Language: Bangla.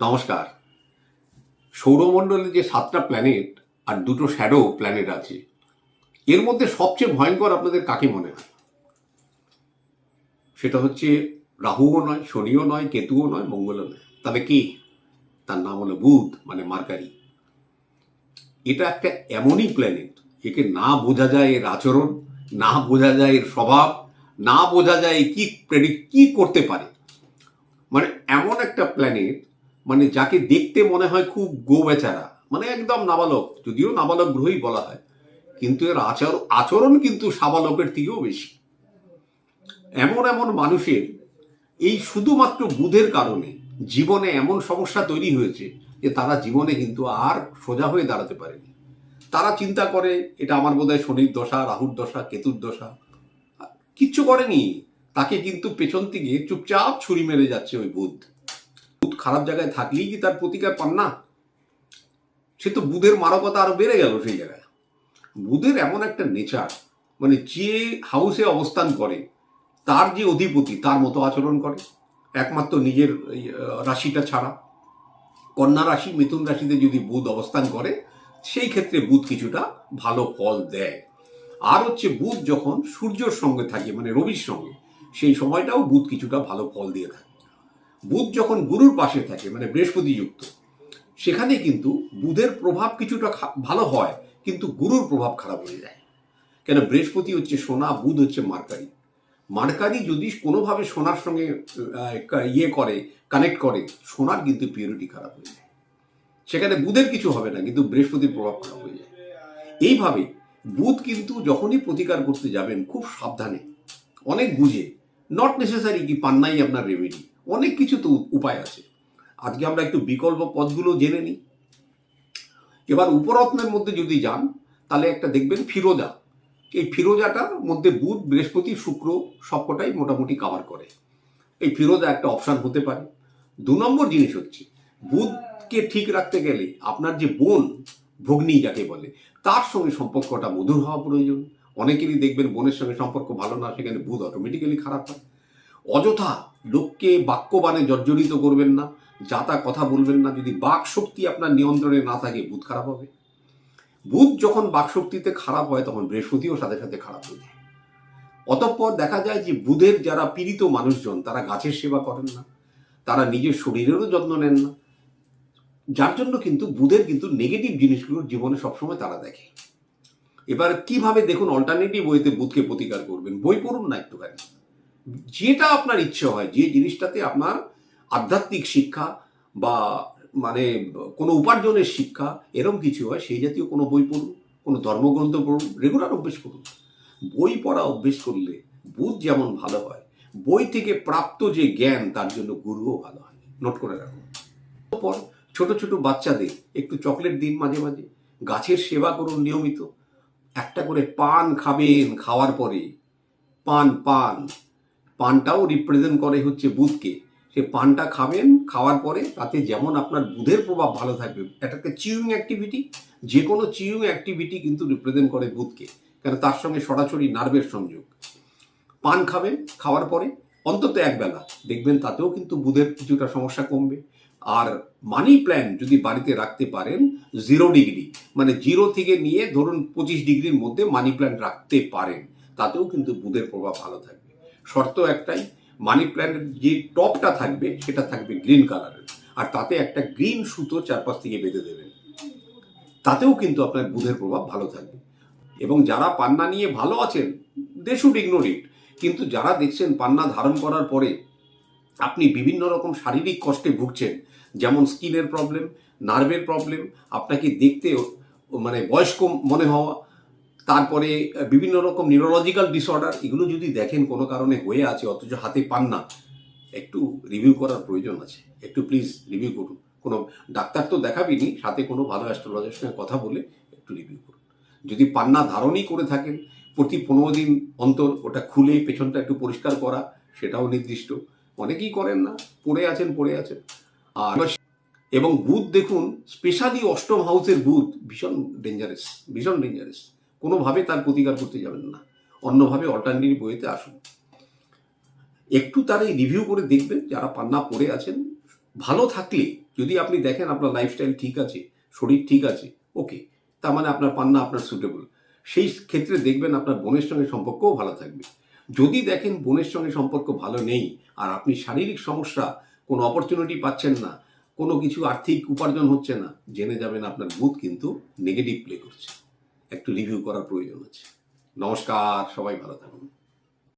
নমস্কার। সৌরমণ্ডলে যে সাতটা প্ল্যানেট আর দুটো শ্যাডো প্ল্যানেট আছে, এর মধ্যে সবচেয়ে ভয়ঙ্কর আপনাদের কাকে মনে হয়? সেটা হচ্ছে রাহুও নয়, শনিও নয়, কেতুও নয়, মঙ্গলও নয়। তাহলে কি? তার নাম হলো বুধ মানে মার্কারি। এটা একটা এমনই প্ল্যানেট একে না বোঝা যায় এর আচরণ, না বোঝা যায় এর স্বভাব, না বোঝা যায় কি প্রেডিক্ট কি করতে পারে। মানে এমন একটা প্ল্যানেট মানে যাকে দেখতে মনে হয় খুব গো বেচারা মানে একদম নাবালক, যদিও নাবালক গ্রহই বলা হয়, কিন্তু এর আচর, আচরণ কিন্তু সাবালকের থেকেও বেশি। এমন এমন মানুষের, এই শুধুমাত্র বুধের কারণে জীবনে এমন সমস্যা তৈরি হয়েছে যে তারা জীবনে কিন্তু আর সোজা হয়ে দাঁড়াতে পারেনি। তারা চিন্তা করে, এটা আমার বোধহয় শনির দশা, রাহুর দশা, কেতুর দশা। কিচ্ছু করেনি, তাকে কিন্তু পেছন থেকে চুপচাপ ছুরি মেরে যাচ্ছে ওই বুধ বুধ। খারাপ জায়গায় থাকলেই কি তার প্রতিকার পান? না। সে তো বুধের মারকতা আরও বেড়ে গেল সেই জায়গায়। বুধের এমন একটা নেচার মানে যে হাউসে অবস্থান করে, তার যে অধিপতি, তার মতো আচরণ করে। একমাত্র নিজের রাশিটা ছাড়া। কন্যা রাশি, মিথুন রাশিতে যদি বুধ অবস্থান করে, সেই ক্ষেত্রে বুধ কিছুটা ভালো ফল দেয়। আর হচ্ছে বুধ যখন সূর্যর সঙ্গে থাকে মানে রবির সঙ্গে, সেই সময়টাও বুধ কিছুটা ভালো ফল দিয়ে থাকে। বুধ যখন গুরুর পাশে থাকে মানে বৃহস্পতি যুক্ত, সেখানে কিন্তু বুধের প্রভাব কিছুটা ভালো হয়, কিন্তু গুরুর প্রভাব খারাপ হয়ে যায়। কেন? বৃহস্পতি হচ্ছে সোনা, বুধ হচ্ছে মার্কারি। মার্কারি যদি কোনোভাবে সোনার সঙ্গে ইয়ে করে কানেক্ট করে, সোনার কিন্তু পিউরিটি খারাপ হয়ে যায়। সেখানে বুধের কিছু হবে না, কিন্তু বৃহস্পতির প্রভাব খারাপ হয়ে যায়। এইভাবে বুধ কিন্তু যখনই প্রতিকার করতে যাবেন, খুব সাবধানে, অনেক বুঝে নট নেসেসারি কি পান্নাই আপনার রেমেডি অনেক কিছু তো উপায় আছে। আজকে আমরা একটু বিকল্প পথগুলো জেনে নিই। এবার উপরত্নের মধ্যে যদি যান, তাহলে একটা দেখবেন ফিরোজা। এই ফিরোজাটার মধ্যে বুধ, বৃহস্পতি, শুক্র সবকটাই মোটামুটি কাভার করে। এই ফিরোজা একটা অপশান হতে পারে। দু নম্বর জিনিস হচ্ছে, বুধকে ঠিক রাখতে গেলে আপনার যে বোন, ভগ্নী যাকে বলে, তার সঙ্গে সম্পর্কটা মধুর হওয়া প্রয়োজন। অনেকেরই দেখবেন বোনের সঙ্গে সম্পর্ক ভালো না, সেখানে বুধ অটোমেটিক্যালি খারাপ হয়। অযথা লোককে বাক্যবাণে জর্জরিত করবেন না, যা তা কথা বলবেন না, যদি বাক শক্তি আপনার নিয়ন্ত্রণে না থাকে বুধ খারাপ হবে। বুধ যখন বাক শক্তিতে খারাপ হয়, তখন বৃহস্পতিও সাথে সাথে খারাপ হয়ে যায়। অতঃপর দেখা যায় যে বুধের যারা পীড়িত মানুষজন, তারা গাছের সেবা করেন না, তারা নিজের শরীরেরও যত্ন নেন না। যার জন্য কিন্তু বুধের কিন্তু নেগেটিভ জিনিসগুলো জীবনে সবসময় তারা দেখে। এবার কীভাবে দেখুন অল্টারনেটিভ ওয়েতে বুধকে প্রতিকার করবেন? বই পড়ুন না একটুখানি। যেটা আপনার ইচ্ছে হয়, যে জিনিসটাতে আপনার আধ্যাত্মিক শিক্ষা বা মানে কোনো উপার্জনের শিক্ষা এরম কিছু হয়, সেই জাতীয় কোনো বই পড়ুন, কোনো ধর্মগ্রন্থ পড়ুন রেগুলার অভ্যেস করুন। বই পড়া অভ্যেস করলে বুধ যেমন ভালো হয়, বই থেকে প্রাপ্ত যে জ্ঞান তার জন্য গুরুও ভালো হয়। নোট করে রাখুন। পর ছোট ছোট বাচ্চাদের একটু চকলেট দিন মাঝে মাঝে, গাছের সেবা করুন নিয়মিত। একটা করে পান খাবেন খাওয়ার পরে, পান পান। পানটাও রিপ্রেজেন্ট করে হচ্ছে বুধকে। সে পানটা খাবেন, খাওয়ার পরে তাতে যেমন আপনার বুধের প্রভাব ভালো থাকবে, এটাকে চিউইং অ্যাক্টিভিটি যে কোনো চিউইং অ্যাক্টিভিটি কিন্তু রিপ্রেজেন্ট করে বুধকে, কেন তার সঙ্গে সরাসরি নার্ভের সংযোগ। পান খাবেন, খাওয়ার পরে অন্তত একবেলা, দেখবেন তাতেও কিন্তু বুধের কিছুটা সমস্যা কমবে। আর মানি প্ল্যান যদি বাড়িতে রাখতে পারেন জিরো ডিগ্রি মানে জিরো থেকে নিয়ে ধরুন পঁচিশ ডিগ্রির মধ্যে মানি প্ল্যান রাখতে পারেন, তাতেও কিন্তু বুধের প্রভাব ভালো থাকবে। শর্ত একটাই মানি প্ল্যান্টের যে টপটা থাকবে, সেটা থাকবে গ্রিন কালারের আর তাতে একটা গ্রিন সুতো চারপাশ থেকে বেঁধে দেবেন। তাতেও কিন্তু আপনার বুধের প্রভাব ভালো থাকবে। এবং যারা পান্না নিয়ে ভালো আছেন দে শুড ইগনোর ইট কিন্তু যারা দেখছেন পান্না ধারণ করার পরে আপনি বিভিন্ন রকম শারীরিক কষ্টে ভুগছেন, যেমন স্কিনের প্রবলেম নার্ভের প্রবলেম আপনাকে দেখতে মানে বয়স্ক মনে হওয়া তারপরে বিভিন্ন রকম নিউরোলজিক্যাল ডিসঅর্ডার এগুলো যদি দেখেন কোনো কারণে হয়ে আছে, অথচ হাতে পান না, একটু রিভিউ করার প্রয়োজন আছে। একটু প্লিজ রিভিউ করুন। কোনো ডাক্তার তো দেখাবিনি, সাথে কোনো ভালো অ্যাস্ট্রোলজার সঙ্গে কথা বলে একটু রিভিউ করুন। যদি পান্না ধারণই করে থাকেন, প্রতি পনেরো দিন অন্তর ওটা খুলে পেছনটা একটু পরিষ্কার করা, সেটাও নির্দিষ্ট। অনেকেই করেন না, পড়ে আছেন পড়ে আছেন। আর এবং বুধ দেখুন স্পেশালি অষ্টম হাউসের বুধ, ভীষণ ডেঞ্জারাস ভীষণ ডেঞ্জারাস কোনোভাবে তার প্রতিকার করতে যাবেন না। অন্যভাবে অল্টারনেটিভ ওয়েতে আসুন। একটু তার এই রিভিউ করে দেখবেন, যারা পান্না পড়ে আছেন, ভালো থাকলে যদি আপনি দেখেন আপনার লাইফস্টাইল ঠিক আছে, শরীর ঠিক আছে ওকে তার মানে আপনার পান্না আপনার সুটেবল সেই ক্ষেত্রে দেখবেন আপনার বোনের সঙ্গে সম্পর্কও ভালো থাকবে। যদি দেখেন বোনের সঙ্গে সম্পর্ক ভালো নেই, আর আপনি শারীরিক সমস্যা, কোনো অপরচুনিটি পাচ্ছেন না, কোনো কিছু আর্থিক উপার্জন হচ্ছে না, জেনে যাবেন আপনার বুথ কিন্তু নেগেটিভ প্লে করছে। একটু রিভিউ করার প্রয়োজন আছে। নমস্কার সবাই ভালো থাকুন।